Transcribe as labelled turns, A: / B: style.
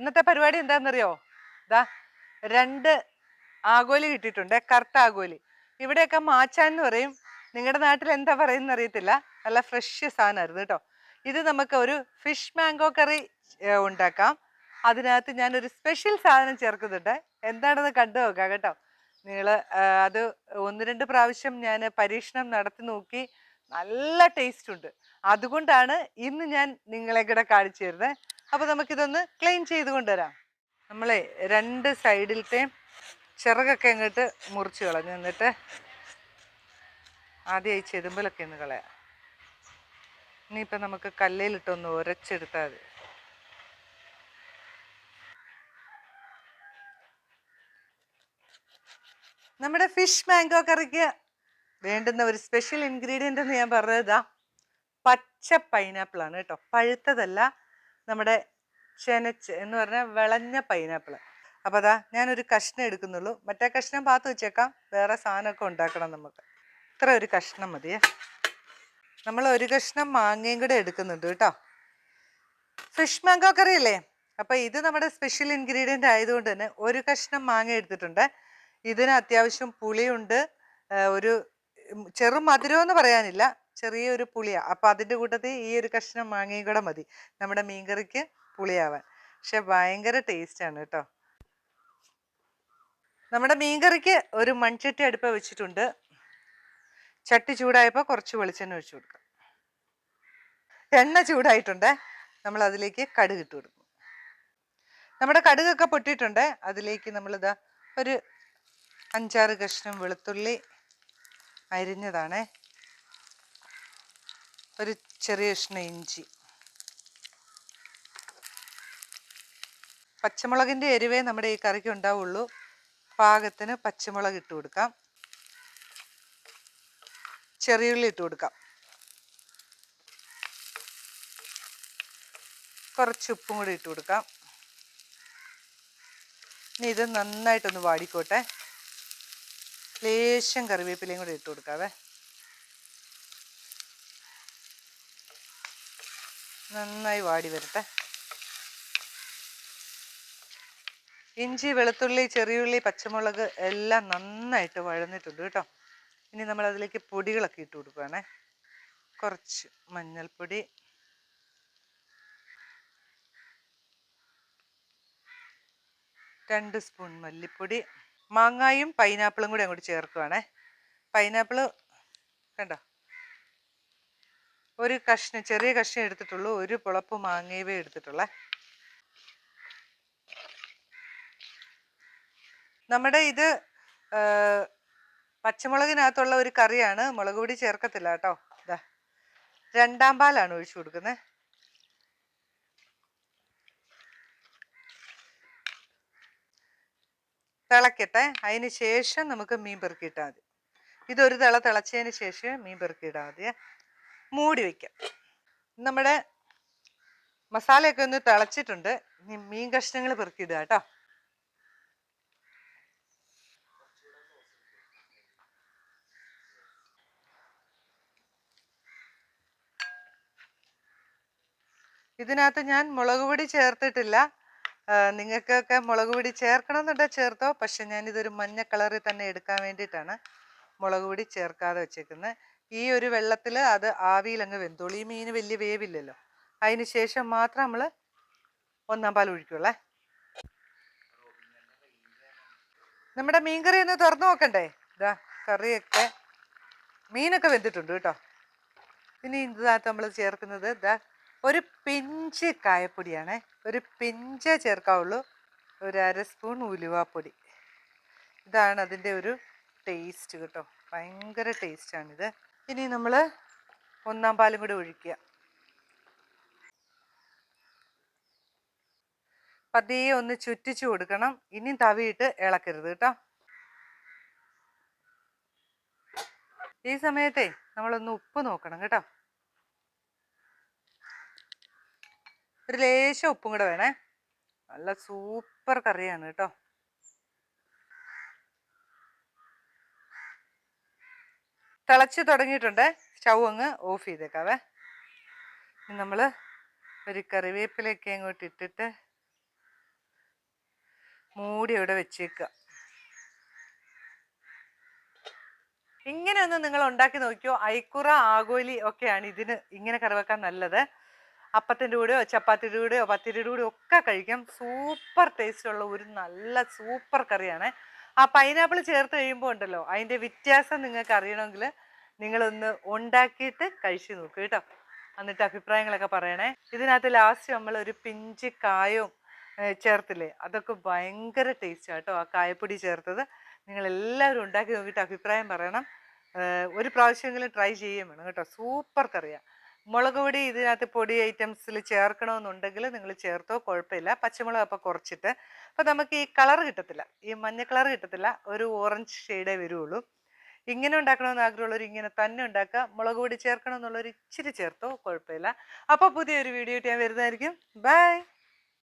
A: ഇന്നത്തെ പരിപാടി എന്താണെന്നറിയോ? ഇതാ രണ്ട് ആഗോലി കിട്ടിയിട്ടുണ്ട് കറുത്ത ആഗോലി. ഇവിടെയൊക്കെ മാച്ചാൻ എന്ന് പറയും. നിങ്ങളുടെ നാട്ടിൽ എന്താ പറയുന്നത് അറിയത്തില്ല. നല്ല ഫ്രഷ് സാധനമായിരുന്നു കേട്ടോ. ഇത് നമുക്ക് ഒരു ഫിഷ് മാംഗോ കറി ഉണ്ടാക്കാം. അതിനകത്ത് ഞാനൊരു സ്പെഷ്യൽ സാധനം ചേർക്കുന്നുണ്ട്. എന്താണെന്ന് കണ്ടു നോക്കാം കേട്ടോ. നിങ്ങൾ അത് ഒന്ന് രണ്ട് പ്രാവശ്യം ഞാൻ പരീക്ഷണം നടത്തി നോക്കി നല്ല ടേസ്റ്റ് ഉണ്ട്. അതുകൊണ്ടാണ് ഇന്ന് ഞാൻ നിങ്ങളെ കൂടെ കാണിച്ചു തരുന്നത്. അപ്പോൾ നമുക്കിതൊന്ന് ക്ലീൻ ചെയ്ത് കൊണ്ടുവരാം. നമ്മളെ രണ്ട് സൈഡിലത്തെയും ചിറകൊക്കെ അങ്ങോട്ട് മുറിച്ച് കളഞ്ഞു. എന്നിട്ട് ആദ്യമായി ചെതുമ്പലൊക്കെ ഒന്ന് കളയാം. ഇനിയിപ്പോൾ നമുക്ക് കല്ലയിലിട്ടൊന്ന് ഉരച്ചെടുത്താൽ മതി. നമ്മുടെ ഫിഷ് മാംഗോ കറിക്ക് വേണ്ടുന്ന ഒരു സ്പെഷ്യൽ ഇൻഗ്രീഡിയന്റ് എന്ന് ഞാൻ പറഞ്ഞതാ പച്ച പൈനാപ്പിൾ ആണ് കേട്ടോ. പഴുത്തതല്ല നമ്മുടെ ചെനച്ച് എന്ന് പറഞ്ഞാൽ വിളഞ്ഞ പൈനാപ്പിൾ അപ്പോൾ അതാ ഞാനൊരു കഷ്ണം എടുക്കുന്നുള്ളൂ. മറ്റേ കഷ്ണം പാത്ത് വെച്ചേക്കാം. വേറെ സാധനമൊക്കെ ഉണ്ടാക്കണം നമുക്ക്. ഇത്ര ഒരു കഷ്ണം മതിയേ. നമ്മൾ ഒരു കഷ്ണം മാങ്ങയും കൂടെ എടുക്കുന്നുണ്ട് കേട്ടോ. ഫിഷ് മാങ്കോ കറി അല്ലേ അപ്പോൾ ഇത് നമ്മുടെ സ്പെഷ്യൽ ഇൻഗ്രീഡിയന്റ് ആയതുകൊണ്ട് തന്നെ ഒരു കഷ്ണം മാങ്ങ എടുത്തിട്ടുണ്ട്. ഇതിന് അത്യാവശ്യം പുളിയുണ്ട്. ഒരു ചെറു മധുരം എന്ന് പറയാനില്ല. ചെറിയൊരു പുളിയാണ് അപ്പം അതിന്റെ കൂട്ടത്തിൽ ഈ ഒരു കഷ്ണം മാങ്ങയും കൂടെ മതി. നമ്മുടെ മീൻകറിക്ക് പുളിയാവാൻ. പക്ഷെ ഭയങ്കര ടേസ്റ്റാണ് കേട്ടോ നമ്മുടെ മീൻകറിക്ക് ഒരു മൺചട്ടി അടുപ്പ് വെച്ചിട്ടുണ്ട്. ചട്ടി ചൂടായപ്പോൾ കുറച്ച് വെളിച്ചെണ്ണ ഒഴിച്ചു കൊടുക്കാം. എണ്ണ ചൂടായിട്ടുണ്ട്. നമ്മൾ അതിലേക്ക് കടുക് ഇട്ട് കൊടുക്കും. നമ്മുടെ കടുകൊക്കെ പൊട്ടിയിട്ടുണ്ട്. അതിലേക്ക് നമ്മളിതാ ഒരു അഞ്ചാറ് കഷ്ണം വെളുത്തുള്ളി അരിഞ്ഞതാണേ. ഒരു ചെറിയ കഷ്ണം ഇഞ്ചി. പച്ചമുളകിന്റെ എരിവേ നമ്മുടെ ഈ കറിക്ക് ഉണ്ടാവുള്ളൂ. പാകത്തിന് പച്ചമുളക് ഇട്ട് കൊടുക്കാം. ചെറിയുള്ളി ഇട്ട് കൊടുക്കാം. കുറച്ച് ഉപ്പും കൂടി ഇട്ട് കൊടുക്കാം. ഇനി ഇത് നന്നായിട്ടൊന്ന് വാടിക്കോട്ടെ. ലേശം കറിവേപ്പിലയും കൂടി ഇട്ട് കൊടുക്കാവേ. നന്നായി വാടി വരട്ടെ. ഇഞ്ചി വെളുത്തുള്ളി ചെറിയുള്ളി പച്ചമുളക് എല്ലാം നന്നായിട്ട് വഴന്നിട്ടുണ്ട് കേട്ടോ. ഇനി നമ്മൾ അതിലേക്ക് പൊടികളൊക്കെ ഇട്ട് കൊടുക്കുകയാണേ കുറച്ച് മഞ്ഞൾപ്പൊടി. രണ്ട് സ്പൂൺ മല്ലിപ്പൊടി. മാങ്ങായും പൈനാപ്പിളും കൂടി അങ്ങോട്ട് ചേർക്കുകയാണേ പൈനാപ്പിൾ കണ്ടോ? ഒരു കഷ്ണം ചെറിയ കഷ്ണം എടുത്തിട്ടുള്ളൂ. ഒരു പുളപ്പ് മാങ്ങയവേ എടുത്തിട്ടുള്ളേ. നമ്മുടെ ഇത് പച്ചമുളകിനകത്തുള്ള ഒരു കറിയാണ്. മുളക് പൊടി ചേർക്കത്തില്ല കേട്ടോ. ഇതാ രണ്ടാം പാലാണ് ഒഴിച്ചു കൊടുക്കുന്നത് തിളക്കട്ടെ. അതിന് ശേഷം നമുക്ക് മീൻ പെറുക്കിയിട്ടാൽ മതി. ഇതൊരു തിള തിളച്ചതിന് ശേഷം മീൻ പെറുക്കിയിടാൻ മതി മൂടി വയ്ക്കാം നമ്മുടെ മസാലയൊക്കെ ഒന്ന് തിളച്ചിട്ടുണ്ട്. ഇനി മീൻ കഷ്ണങ്ങൾ പെറുക്കിയിടുക കേട്ടോ. ഇതിനകത്ത് ഞാൻ മുളക് പൊടി ചേർത്തിട്ടില്ല. നിങ്ങൾക്കൊക്കെ മുളക് പൊടി ചേർക്കണമെന്നുണ്ടെങ്കിൽ ചേർത്തോ? പക്ഷെ ഞാനിതൊരു മഞ്ഞ കളറിൽ തന്നെ എടുക്കാൻ വേണ്ടിയിട്ടാണ് മുളക് പൊടി ചേർക്കാതെ വെച്ചേക്കുന്നത്. ഈ ഒരു വെള്ളത്തിൽ അത് ആവിയിൽ അങ്ങ് വെന്തോളൂ ഈ മീൻ വലിയ വേവില്ലല്ലോ. അതിന് ശേഷം മാത്രം നമ്മൾ ഒന്നാം പാൽ ഒഴിക്കുള്ളേ നമ്മുടെ മീൻകറി ഒന്ന് തുറന്നു നോക്കണ്ടേ? ഇതാ കറിയൊക്കെ മീനൊക്കെ വെന്തിട്ടുണ്ട് കേട്ടോ. പിന്നെ ഇതിനകത്ത് നമ്മൾ ചേർക്കുന്നത് ഇതാ ഒരു പിഞ്ച് കായപ്പൊടിയാണേ. ഒരു പിഞ്ചേ ചേർക്കാവുള്ളൂ. ഒരു അര സ്പൂൺ ഉലുവാപ്പൊടി. ഇതാണ് അതിന്റെ ഒരു ടേസ്റ്റ് കേട്ടോ. ഭയങ്കര ടേസ്റ്റാണിത്. ഇനി നമ്മൾ ഒന്നാം പാലും കൂടി ഒഴിക്കുക. പതിയെ ഒന്ന് ചുറ്റിച്ചു കൊടുക്കണം. ഇനി തവിയിട്ട് ഇളക്കരുത് കേട്ടോ. ഈ സമയത്തെ നമ്മളൊന്ന് ഉപ്പ് നോക്കണം കേട്ടോ. ഒരു ലേശം ഉപ്പും കൂടെ വേണേ. നല്ല സൂപ്പർ കറിയാണ് കേട്ടോ. തിളച്ച് തുടങ്ങിയിട്ടുണ്ട്. സ്റ്റൗ അങ്ങ് ഓഫ് ചെയ്തേക്കാവേ. നമ്മൾ ഒരു കറിവേപ്പിലേക്ക് അങ്ങോട്ട് ഇട്ടിട്ട് മൂടി അവിടെ വെച്ചേക്കുക. ഇങ്ങനെ ഒന്ന് നിങ്ങൾ ഉണ്ടാക്കി നോക്കിയോ? ഐക്കുറ ആഗോലി ഒക്കെയാണ് ഇതിന് ഇങ്ങനെ കറിവെക്കാൻ നല്ലത്. അപ്പത്തിന്റെ കൂടെയോ ചപ്പാത്തിയുടെ കൂടെയോ പത്തിരിയുടെ കൂടെയോ ഒക്കെ കഴിക്കാം. സൂപ്പർ ടേസ്റ്റ് ഉള്ള ഒരു നല്ല സൂപ്പർ കറിയാണ്. ആ പൈനാപ്പിൾ ചേർത്ത് കഴിയുമ്പോൾ ഉണ്ടല്ലോ അതിന്റെ വ്യത്യാസം നിങ്ങൾക്ക് അറിയണമെങ്കിൽ നിങ്ങളൊന്ന് ഉണ്ടാക്കിയിട്ട് കഴിച്ച് നോക്കുക കേട്ടോ. എന്നിട്ട് അഭിപ്രായങ്ങളൊക്കെ പറയണേ. ഇതിനകത്ത് ലാസ്റ്റ് നമ്മൾ ഒരു പിഞ്ച് കായവും ചേർത്തില്ലേ അതൊക്കെ ഭയങ്കര ടേസ്റ്റ് കേട്ടോ ആ കായപ്പൊടി ചേർത്തത്. നിങ്ങളെല്ലാവരും ഉണ്ടാക്കി നോക്കിയിട്ട് അഭിപ്രായം പറയണം. ഒരു പ്രാവശ്യമെങ്കിലും ട്രൈ ചെയ്യുകയും വേണം കേട്ടോ. സൂപ്പർ കറിയാണ് മുളക് പൊടി ഇതിനകത്ത് പൊടി ഐറ്റംസിൽ ചേർക്കണമെന്നുണ്ടെങ്കിൽ നിങ്ങൾ ചേർത്തോ കുഴപ്പമില്ല. പച്ചമുളക് അപ്പോൾ കുറച്ചിട്ട്. അപ്പോൾ നമുക്ക് ഈ കളർ കിട്ടത്തില്ല. ഈ മഞ്ഞ കളർ കിട്ടത്തില്ല. ഒരു ഓറഞ്ച് ഷെയ്ഡേ വരുള്ളൂ. ഇങ്ങനെ ഉണ്ടാക്കണമെന്ന് ആഗ്രഹമുള്ളവർ ഇങ്ങനെ തന്നെ ഉണ്ടാക്കുക. മുളക് പൊടി ചേർക്കണമെന്നുള്ളവർ ഇച്ചിരി ചേർത്തോ കുഴപ്പമില്ല. അപ്പോൾ പുതിയൊരു വീഡിയോ ഞാൻ വരുന്നതായിരിക്കും. ബൈ!